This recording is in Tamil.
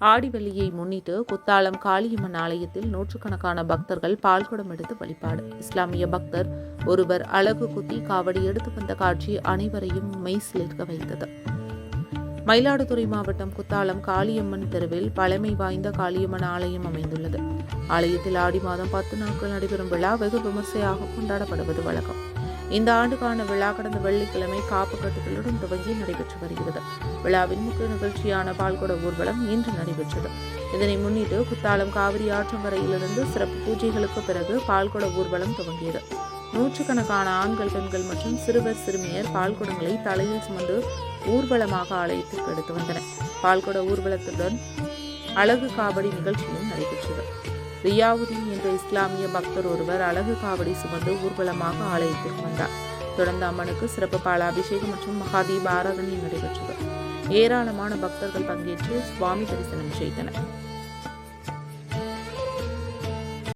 ஆடிவெள்ளியை முன்னிட்டு குத்தாலம் காளியம்மன் ஆலயத்தில் நூற்றுக்கணக்கான பக்தர்கள் பால்குடம் எடுத்து வழிபாடு. இஸ்லாமிய பக்தர் ஒருவர் அழகு குத்தி காவடி எடுத்து வந்த காட்சி அனைவரையும் மெய்சிலிருக்க வைத்தது. மயிலாடுதுறை மாவட்டம் குத்தாலம் காளியம்மன் தெருவில் பழமை வாய்ந்த காளியம்மன் ஆலயம் அமைந்துள்ளது. ஆலயத்தில் ஆடி மாதம் பத்து நாட்கள் நடைபெறும் விழா வெகு விமர்சையாக கொண்டாடப்படுவது வழக்கம். இந்த ஆண்டுக்கான விழா கடந்த வெள்ளிக்கிழமை காப்பு கட்டுகளுடன் துவங்கி நடைபெற்று வருகிறது. விழாவின் முக்கிய நிகழ்ச்சியான பால்குட ஊர்வலம் இன்று நடைபெற்றது. இதனை முன்னிட்டு குத்தாலம் காவிரி ஆற்றம் வரையிலிருந்து சிறப்பு பூஜைகளுக்கு பிறகு பால்குட ஊர்வலம் துவங்கியது. நூற்றுக்கணக்கான ஆண்கள் பெண்கள் மற்றும் சிறுவர் சிறுமியர் பால்குடங்களை தலையில் சுமந்து ஊர்வலமாக ஆலயத்திற்கு எடுத்து வந்தனர். பால்குட ஊர்வலத்துடன் அழகு காவடி நிகழ்ச்சியும் நடைபெற்றது. ரியாவுதீன் என்ற இஸ்லாமிய பக்தர் ஒருவர் அழகு காவடி சுமந்து ஊர்வலமாக ஆலயத்திற்கு வந்தார். தொடர்ந்து அம்மனுக்கு சிறப்பு பாலாபிஷேகம் மற்றும் மகாதீப ஆராதனை நடைபெற்றது. ஏராளமான பக்தர்கள் பங்கேற்று சுவாமி தரிசனம் செய்தனர்.